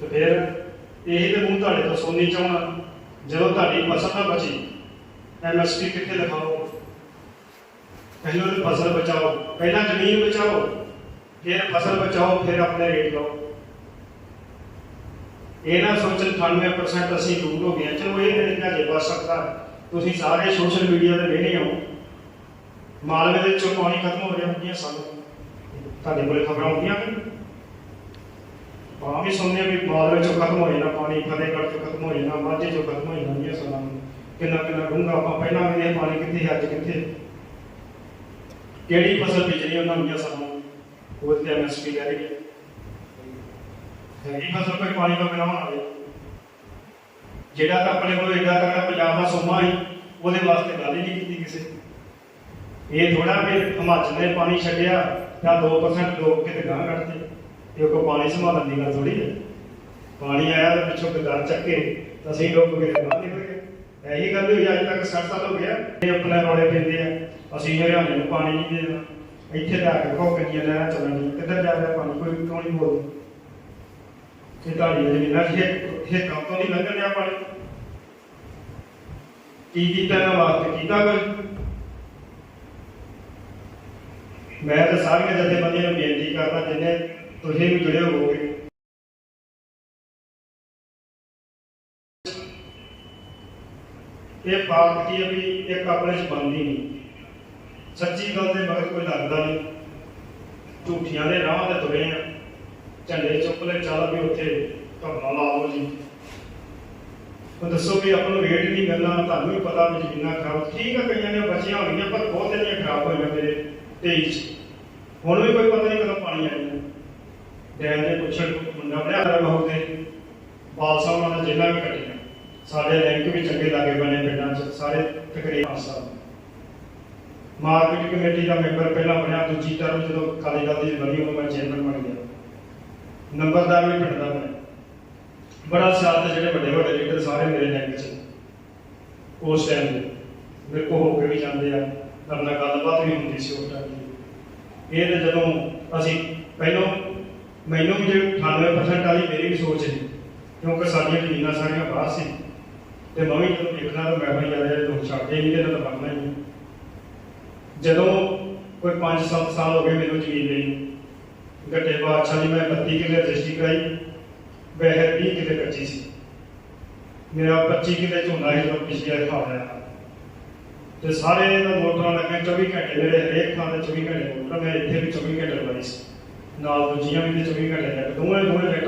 ਤੇ ਫਿਰ ਇਹੀ ਤੇ ਮੂੰਹ ਤੁਹਾਡੇ ਤੋਂ ਸੁਣਨੀ ਚਾਹਣਾ। ਜਦੋਂ ਤੁਹਾਡੀ ਫਸਲ ਨਾ ਬਚੀ ਐਮਐਸਪੀ ਕਿੱਥੇ ਦਿਖਾਓ? ਪਹਿਲਾਂ ਤੇ ਫਸਲ ਬਚਾਓ, ਪਹਿਲਾਂ ਜ਼ਮੀਨ ਬਚਾਓ, ਫਿਰ ਫਸਲ ਬਚਾਓ, ਫਿਰ ਆਪਣੇ ਰੇਟ ਲਾਓ। ਇਹ ਨਾ ਸੋਚਣ 98% ਅਸੀਂ ਦੂਰ ਹੋ ਗਏ ਚਲੋ ਇਹ ਨਹੀਂ ਜੇ ਬਚ ਸਕਦਾ ਤੁਸੀਂ ਸਾਰੇ ਸੋਸ਼ਲ ਮੀਡੀਆ ਤੇ ਵੇਖਦੇ ਹੋ। ਮਾਲਵੇ ਦੇ ਵਿੱਚੋਂ ਪਾਣੀ ਖਤਮ ਹੋ ਰਿਹਾ ਹੁੰਦੀਆਂ ਸਾਨੂੰ। ਤੁਹਾਡੇ ਕੋਲ ਖਬਰਾਂ ਆਉਂਦੀਆਂ ਕਿ ਆਹ ਵੀ ਸੁਣਦੇ ਵੀ ਮਾਲਵੇ ਚੋਂ ਖਤਮ ਹੋ ਜਾਣਾ, ਪਾਣੀ ਫਤਿਹਗੜ੍ਹ ਚੋਂ ਖਤਮ ਹੋ ਜਾਣਾ, ਮਾਝੇ ਚੋਂ ਖਤਮ ਹੋ ਜਾਣਾ ਇਹ ਸਾਲਾਂ ਕਿੰਨਾ ਕਿੰਨਾ ਡੂੰਘਾ, ਆਪਾਂ ਪਹਿਲਾਂ ਵੀ ਇਹ ਪਾਣੀ ਕਿੱਥੇ ਅੱਜ ਕਿੱਥੇ? ਕਿਹੜੀ ਫਸਲ ਬੀਜਣੀ ਉਹਨਾਂ ਨੂੰ ਸਾਨੂੰ ਉਹ ਤੇ ਐਮਐਸਪੀ ਲੈ ਰਹੀ ਹੈ ਹੈਗੀ ਫਸਲ ਕੋਈ ਪਾਣੀ ਤੋਂ ਬਿਨਾਂ ਹੋਣਾ ਜਿਹੜਾ ਤਾਂ ਆਪਣੇ ਕੋਲ ਏਡਾ ਤਕੜਾ ਪੰਜਾਬ ਦਾ ਸੋਮਾ ਹੀ, ਉਹਦੇ ਵਾਸਤੇ ਗੱਲ ਹੀ ਨਹੀਂ ਕੀਤੀ ਕਿਸੇ। ਇਹ ਥੋੜਾ ਵੀ ਹਿਮਾਚਲ ਨੇ ਪਾਣੀ ਛੱਡਿਆ ਜਾਂ 2% ਲੋਕ ਕਿਤੇ ਗਾਂ ਕੱਢਦੇ ਇਹ ਕੋਈ ਪਾਣੀ ਸੰਭਾਲਣ ਦੀ ਗੱਲ ਥੋੜੀ ਹੈ। ਪਾਣੀ ਆਇਆ ਤਾਂ ਪਿੱਛੋਂ ਗਦਾਰ ਚੱਕੇ ਤਾਂ ਅਸੀਂ ਲੋਕ ਕਿਤੇ ਗਾਂ ਨਿਕਲ ਗਏ। ਇਹੀ ਗੱਲ ਹੋਈ, ਅੱਜ ਤੱਕ 60 ਸਾਲ ਹੋ ਗਿਆ ਇਹ ਆਪਣੇ ਰੌਲੇ ਪੈਂਦੇ ਆ। ਅਸੀਂ ਹਰਿਆਣੇ ਨੂੰ ਪਾਣੀ ਨਹੀਂ ਦੇਣਾ। ਇੱਥੇ ਤਾਂ ਆ ਕੇ ਕੋ ਲੈਣਾ ਚੱਲਣੀ ਕਿੱਧਰ ਜਾ ਰਿਹਾ ਪਾਣੀ? ਕੋਈ ਕਿਉਂ ਨਹੀਂ ਬੋਲਦਾ? ਇਹ ਤੁਹਾਡੀ ਜ਼ਮੀਨਾਂ ਸੀ ਇਹ ਇਹ ਕੰਮ ਤੋਂ ਨਹੀਂ ਲੰਘਣ ਡਿਆ ਪਾਣੀ। ਕੀ ਕੀਤਾ ਇਹਨਾਂ ਵਾਸਤੇ ਕੀਤਾ ਕੁਝ ਮੈਂ ਤਾਂ ਸਾਰੀਆਂ ਜਥੇਬੰਦੀਆਂ ਨੂੰ ਬੇਨਤੀ ਕਰਦਾ, ਜਿੰਨੇ ਤੁਸੀਂ ਵੀ ਜੁੜੇ ਹੋਵੋਗੇ। ਇਹ ਬਾਤ ਵੀ ਇੱਕ ਆਪਣੇ ਚ ਨਹੀਂ। ਸੱਚੀ ਗੱਲ ਦੇ ਮਗਰ ਕੋਈ ਲੱਗਦਾ ਨਹੀਂ। ਝੂਠੀਆਂ ਦੇ ਰਾਹ ਤੇ ਤੁਰੇ ਆ। ਝੰਡੇ ਚੁੱਕ ਲੈ ਚੱਲ ਵੀ ਉੱਥੇ ਧਰਨਾ ਲਾ ਜੀ। ਉਹ ਦੱਸੋ ਵੀ ਆਪਾਂ ਨੂੰ ਰੇਟ ਨਹੀਂ ਮਿਲਣਾ, ਤੁਹਾਨੂੰ ਵੀ ਪਤਾ ਵੀ ਜ਼ਮੀਨਾਂ ਖਰਾਬ ਠੀਕ ਆ, ਕਈਆਂ ਨੇ ਬਚੀਆਂ ਹੋਣਗੀਆਂ ਪਰ ਬਹੁਤ ਜਿਹੜੀਆਂ ਖਰਾਬ ਹੋਈਆਂ ਮੇਰੇ 23 ਚ ਹੁਣ ਵੀ ਕੋਈ ਪਤਾ ਨਹੀਂ ਕਦੋਂ ਪਾਣੀ ਆਏਗਾ। ਡੈਮ ਦੇ ਪੁੱਛਣ ਮੁੰਡਾ ਬੜਿਆ ਰਹਾ ਹੋਗੇ ਬਾਲਸਾ ਉਹਨਾਂ ਦਾ ਜ਼ਿਲ੍ਹਾ ਵੀ ਕੱਟਿਆ ਸਾਡੇ ਲਿੰਕ ਵੀ ਚੰਗੇ ਲਾਗੇ ਬਣੇ ਪਿੰਡਾਂ 'ਚ। ਸਾਰੇ ਤਕਰੀਬਨ ਪੰਜ ਮਾਰਕੀਟ ਕਮੇਟੀ ਦਾ ਮੈਂਬਰ ਪਹਿਲਾਂ ਬਣਿਆ, ਦੂਜੀ ਟਰਮ ਜਦੋਂ ਕਾਲੀ ਦਲ ਦੀ ਬਣੀ ਉਹ ਮੈਂ ਚੇਅਰਮੈਨ ਬਣ ਗਿਆ। ਨੰਬਰਦਾਰ ਵੀ ਪਿੰਡ ਦਾ ਬਣਿਆ। ਬੜਾ ਸਿਆਸਤ ਜਿਹੜੇ ਵੱਡੇ ਵੱਡੇ ਲੀਡਰ ਸਾਰੇ ਮੇਰੇ ਲਿੰਕ 'ਚ। ਉਸ ਟਾਈਮ ਦੇ ਮੇਰੇ ਕੋਲ ਹੋ ਕੇ ਵੀ ਜਾਂਦੇ ਆ। ਸਾਡੇ ਗੱਲਬਾਤ ਵੀ ਹੁੰਦੀ ਸੀ ਉਸ ਟਾਈਮ ਇਹ ਤੇ ਜਦੋਂ ਅਸੀਂ ਪਹਿਲਾਂ ਮੈਨੂੰ ਵੀ ਜਿਹੜੀ 98% ਵਾਲੀ ਮੇਰੀ ਵੀ ਸੋਚ ਸੀ ਕਿਉਂਕਿ ਸਾਡੀਆਂ ਜ਼ਮੀਨਾਂ ਸਾਰੀਆਂ ਬਾਹਰ ਸੀ ਤੇ ਮੈਂ ਵੀ ਜਦੋਂ ਦੇਖਣਾ ਤਾਂ ਮੈਂ ਵੀ ਯਾਰ ਲੋਕ ਛੱਡਦੇ ਨਹੀਂ ਤੇ ਤਾਂ ਬਣਨਾ ਹੀ ਜਦੋਂ ਕੋਈ 5-7 ਸਾਲ ਹੋ ਗਏ ਮੈਨੂੰ ਜ਼ਮੀਨ ਲਈ ਨੂੰ, ਗੱਟੇ ਬਾਦਸ਼ਾਹ ਦੀ ਮੈਂ 32 ਕਿੱਲੇ ਰਜਿਸਟਰੀ ਕਰਾਈ ਬਹਿਰ 20 ਕਿੱਲੇ ਕੱਚੀ ਸੀ। ਮੇਰਾ 25 ਕਿੱਲੇ ਝੋਨਾ ਸੀ ਜਦੋਂ ਪਿਛਲੇ ਸਾਲ ਆਇਆ ਤੇ ਸਾਰੇ ਦਾ ਮੋਟਰਾਂ ਲੱਗੇ 24 ਘੰਟੇ ਮੇਰੇ ਹਰੇਕ ਥਾਂ ਤੇ 24 ਘੰਟੇ ਮੋਟਰ ਮੈਂ ਇੱਥੇ ਵੀ 24 ਘੰਟੇ ਲਗਾਈ ਸੀ। ਨਾਲ ਦੂਜੀਆਂ ਵੀ ਤੇ 24 ਘੰਟੇ ਲੱਗ ਦੋਵੇਂ ਦੋਵੇਂ ਲੱਗ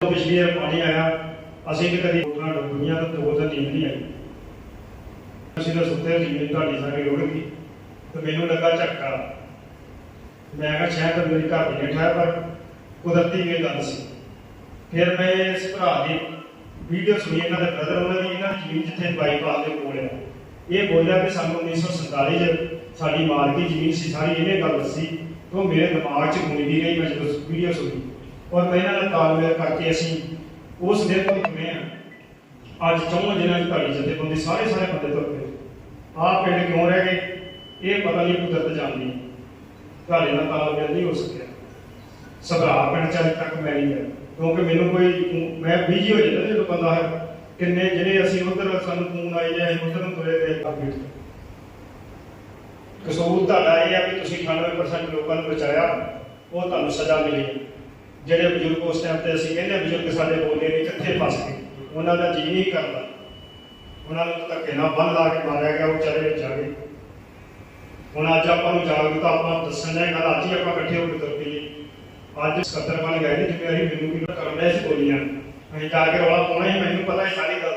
ਪਿਛਲੀ ਵਾਰ ਪਾਣੀ ਆਇਆ। ਅਸੀਂ ਕਿ ਕਦੀ ਮੋਟਰਾਂ ਡੁੱਬੀਆਂ ਤਾਂ ਦੋ ਦਿਨ ਨੀਂਦ ਨਹੀਂ ਆਈ। ਅਸੀਂ ਤਾਂ ਸੁੱਤੇ ਨੀਂਦ ਤੁਹਾਡੀ ਸਾਰੀ ਰੁੜ ਗਈ। ਤੇ ਮੈਨੂੰ ਲੱਗਾ ਝਟਕਾ। ਮੈਂ ਕਿਹਾ, ਸ਼ਾਇਦ ਮੇਰੀ ਘਰ ਦੀ ਠਾਇਆ ਪਰ ਕੁਦਰਤੀ ਇਹ ਗੱਲ ਸੀ। ਫਿਰ ਮੈਂ ਇਸ ਭਰਾ ਦੀ ਵੀਡੀਓ ਸੁਣੀ ਇਹਨਾਂ ਦੇ ਬ੍ਰਦਰ ਉਹਨਾਂ ਦੀ ਇਹਨਾਂ ਦੀ ਜ਼ਮੀਨ ਜਿੱਥੇ ਬਾਈਪਾਸ ਦੇ ਕੋਲ ਹੈ। ਇਹ ਬੋਲਿਆ ਕਿ ਸਾਨੂੰ 1947 ਚ ਸਾਡੀ ਮਾਲਕੀ ਜ਼ਮੀਨ ਸੀ, ਸਾਰੀ ਇਹਨੇ ਗੱਲ ਦੱਸੀ। ਤੇ ਮੇਰੇ ਦਿਮਾਗ 'ਚ ਘੁੰਮਦੀ ਰਹੀ, ਮੈਂ ਜਦੋਂ ਵੀਡੀਓ ਸੁਣੀ। ਔਰ ਮੈਂ ਇਹਨਾਂ ਨਾਲ ਤਾਲਮੇਲ ਕਰਕੇ ਅਸੀਂ ਉਸ ਦਿਨ ਤੋਂ ਜੁੜੇ ਅੱਜ ਚੌਂ ਦਿਨਾਂ ਦੀ ਤੁਹਾਡੀ ਜਥੇਬੰਦੀ ਸਾਰੇ ਸਾਰੇ ਬੰਦੇ ਤੁਰ ਪਏ। ਆਹ ਪਿੰਡ ਕਿਉਂ ਰਹਿ ਗਏ? ਇਹ ਪਤਾ ਨਹੀਂ ਕੁਦਰਤ ਜਾਣਦੀ। ਤੁਹਾਡੇ ਨਾਲ ਤਾਲਮੇਲ ਨਹੀਂ ਹੋ ਸਕਿਆ। ਸਭਰਾ ਪਿੰਡ ਚ ਤੱਕ ਮੈਂ ਨਹੀਂ ਗਿਆ। ਕਿਉਂਕਿ ਮੈਨੂੰ ਕੋਈ ਮੈਂ ਬਿਜ਼ੀ ਹੋ ਜਾਂਦਾ ਜਦੋਂ ਬੰਦਾ ਹੈ ਕਿੰਨੇ ਜਿਹੜੇ ਅਸੀਂ ਉਧਰ ਸਾਨੂੰ ਫੋਨ ਆਏ ਜਾਂ ਉਧਰ ਨੂੰ ਤੁਰੇ ਗਏ। ਕਾਫੀ ਕਸੂਰ ਤੁਹਾਡਾ ਇਹ ਆ ਵੀ ਤੁਸੀਂ 98% ਲੋਕਾਂ ਨੂੰ ਬਚਾਇਆ। ਉਹ ਤੁਹਾਨੂੰ ਸਜ਼ਾ ਮਿਲੀ। ਜਿਹੜੇ ਬਜ਼ੁਰਗ ਉਸ ਟਾਈਮ ਤੇ ਅਸੀਂ ਕਹਿੰਦੇ ਬਜ਼ੁਰਗ ਸਾਡੇ ਬੋਲੇ ਨੇ ਕਿੱਥੇ ਫਸ ਗਏ। ਉਹਨਾਂ ਦਾ ਜੀ ਨਹੀਂ ਕਰਦਾ। ਉਹਨਾਂ ਨੂੰ ਧੱਕੇ ਨਾਲ ਬੰਨ ਲਾ ਕੇ ਮਾਰਿਆ ਗਿਆ, ਉਹ ਚਲੇ ਵਿੱਚ ਗਏ। ਹੁਣ ਅੱਜ ਆਪਾਂ ਨੂੰ ਜਾਗਰੂਕਤਾ ਆਪਾਂ ਦੱਸਣ ਦਾ ਗੱਲ ਅੱਜ ਹੀ ਆਪਾਂ ਇਕੱਠੇ ਹੋ ਕੇ ਤੁਰ ਪਈਏ। ਅੱਜ ਸਕੱਤਰ ਬਣ ਗਏ ਨੇ ਜਿਵੇਂ ਅਸੀਂ ਮੈਨੂੰ ਵੀ ਕਰਨ ਸੀ ਬੋਲੀਆਂ ਅਸੀਂ ਜਾ ਕੇ ਰੌਲਾ ਪਾਉਣਾ ਹੀ, ਮੈਨੂੰ ਪਤਾ ਹੈ ਸਾਰੀ ਗੱਲ